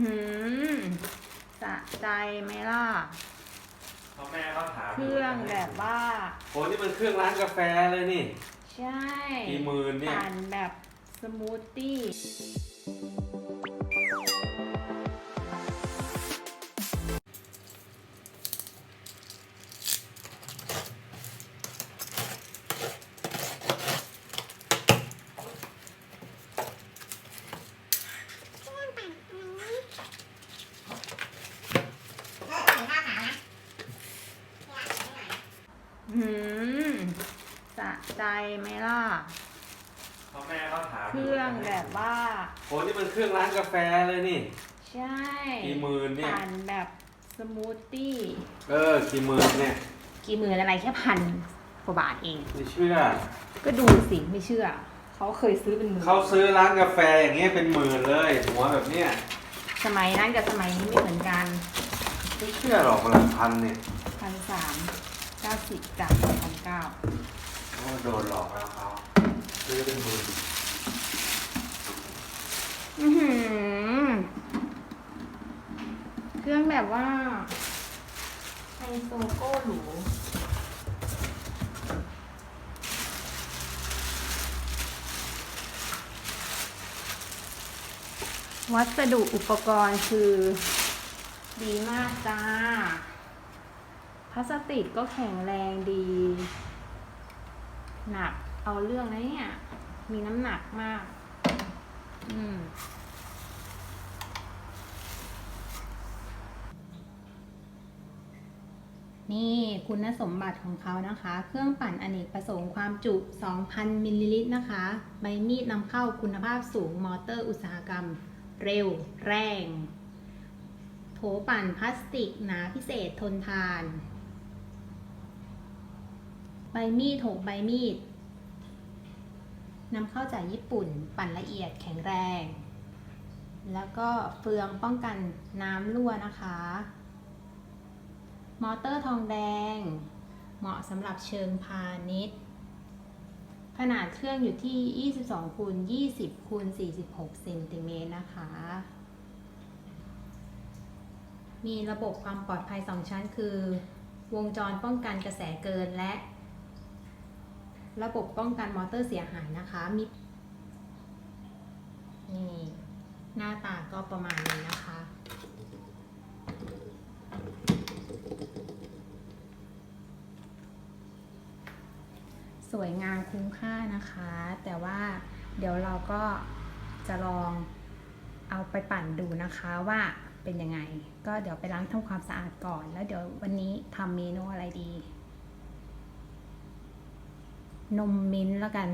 หืมสะใจไหมล่ะ พ่อแม่เขาถามเครื่องแบบว่า โอ้นี่มันเครื่องร้านกาแฟเลยนี่ใช่กี่หมื่นเนี่ย ปั่นแบบสมูทตี้ ไหมล่ะ พ่อแม่เขาถามเครื่องแบบว่าโอ้นี่มันเครื่องร้านกาแฟเลยนี่ใช่กี่หมื่นเนี่ย ปั่นแบบสมูทตี้ เออกี่หมื่นเนี่ยกี่หมื่นอะไรแค่พันกว่าบาทเอง ไม่เชื่อก็ดูสิไม่เชื่อ เขาเคยซื้อเป็นหมื่นเขาซื้อร้านกาแฟอย่างเงี้ยเป็นหมื่นเลย หัวแบบเนี้ยสมัยนั้นกับสมัยนี้ไม่เหมือนกันไม่เชื่อหรอกหลักพันเนี่ยพันสามเก้าสิบจากพันเก้า โดนหลอกแล้วเขาซื้อเป็นหมื่นอือหือเครื่องแบบว่าไฮโซโก้หรูวัสดุอุปกรณ์คือ ดีมากจ้าพลาสติกก็แข็งแรงดี หนักเอาเรื่องนะเนี่ย มีน้ำหนักมาก อืมนี่คุณสมบัติของเขานะคะ เครื่องปั่นอเนกประสงค์ความจุ 2,000 มิลลิลิตรนะคะ ใบมีดนำเข้าคุณภาพสูงมอเตอร์อุตสาหกรรม เร็ว แรง โถปั่นพลาสติกหนาพิเศษทนทาน ใบมีดหกใบมีดนำเข้าจากญี่ปุ่นปั่นละเอียดแข็งแรง แล้วก็เฟืองป้องกันน้ำรั่วนะคะ มอเตอร์ทองแดง เหมาะสำหรับเชิงพาณิชย์ ขนาดเครื่องอยู่ที่ 22คูณ20คูณ46เซนติเมตรนะคะ มีระบบความปลอดภัย 2 ชั้นคือ วงจรป้องกันกระแสเกินและ ระบบป้องกันมอเตอร์เสียหายนะคะมีนี่หน้าตาก็ประมาณนี้นะคะ สวยงามคุ้มค่านะคะ แต่ว่าเดี๋ยวเราก็จะลองเอาไปปั่นดูนะคะว่าเป็นยังไง ก็เดี๋ยวไปล้างทำความสะอาดก่อน แล้วเดี๋ยววันนี้ทำเมนูอะไรดี นมมิ้นท์แล้วกัน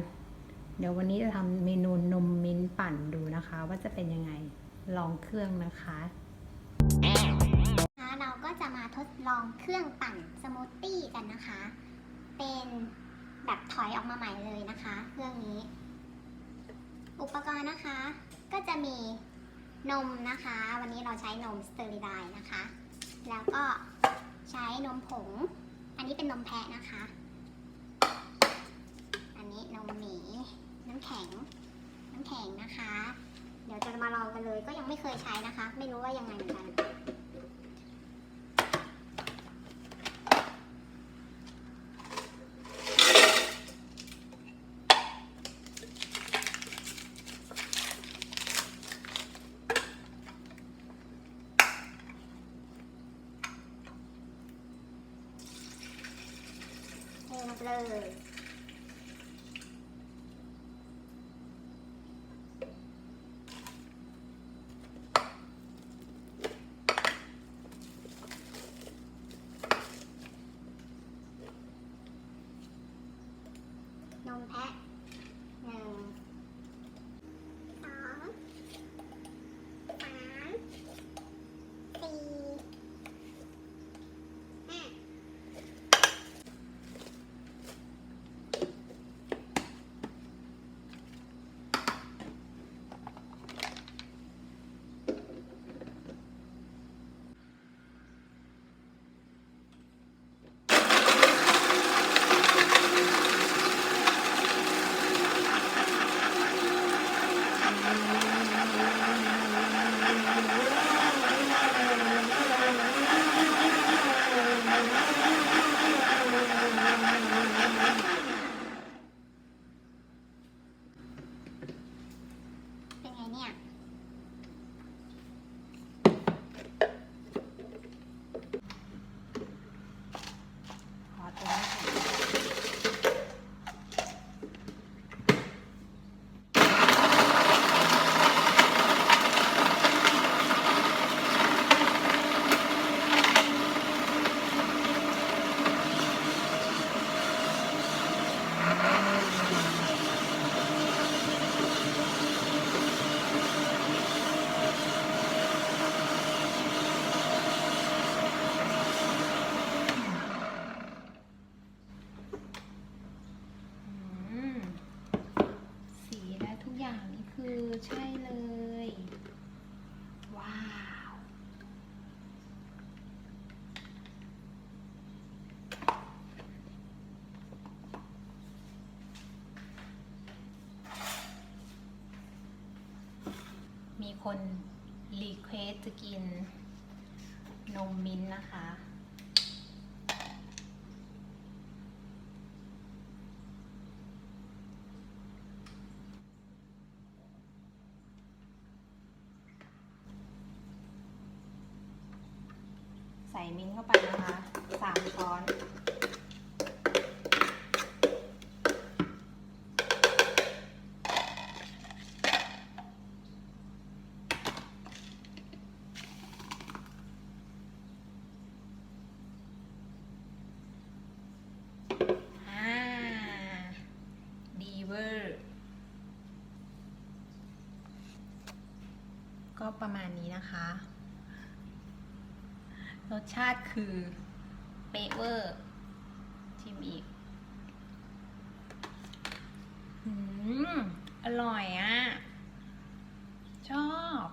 เดี๋ยววันนี้จะทำเมนูนมมิ้นท์ปั่นดูนะคะ ว่าจะเป็นยังไงลองเครื่องนะคะนะคะเราก็จะมาทดลองเครื่องปั่นสมูทตี้กันนะคะ เป็นแบบถอยออกมาใหม่เลยนะคะ เครื่องนี้ อุปกรณ์นะคะ ก็จะมีนมนะคะ วันนี้เราใช้นมสเตอริไดนะคะ แล้วก็ใช้นมผง อันนี้เป็นนมแพะนะคะ อันนี้นมหมี น้ำแข็งน้ำแข็งนะคะ เดี๋ยวจะมาลองกันเลยก็ยังไม่เคยใช้นะคะ ไม่รู้ว่ายังไงเหมือนกันเทลงไปเลย นมแพะ อใช่เลย ว้าว มีคนรีเควสจะกินนมมิ้นนะคะ ใส่มิ้นเข้าไปนะคะสามช้อน อ่า ดีเวอร์ ก็ประมาณนี้นะคะ รสชาติคือเปเวอร์ชิมอีกอร่อยอะ่ะ ชอบ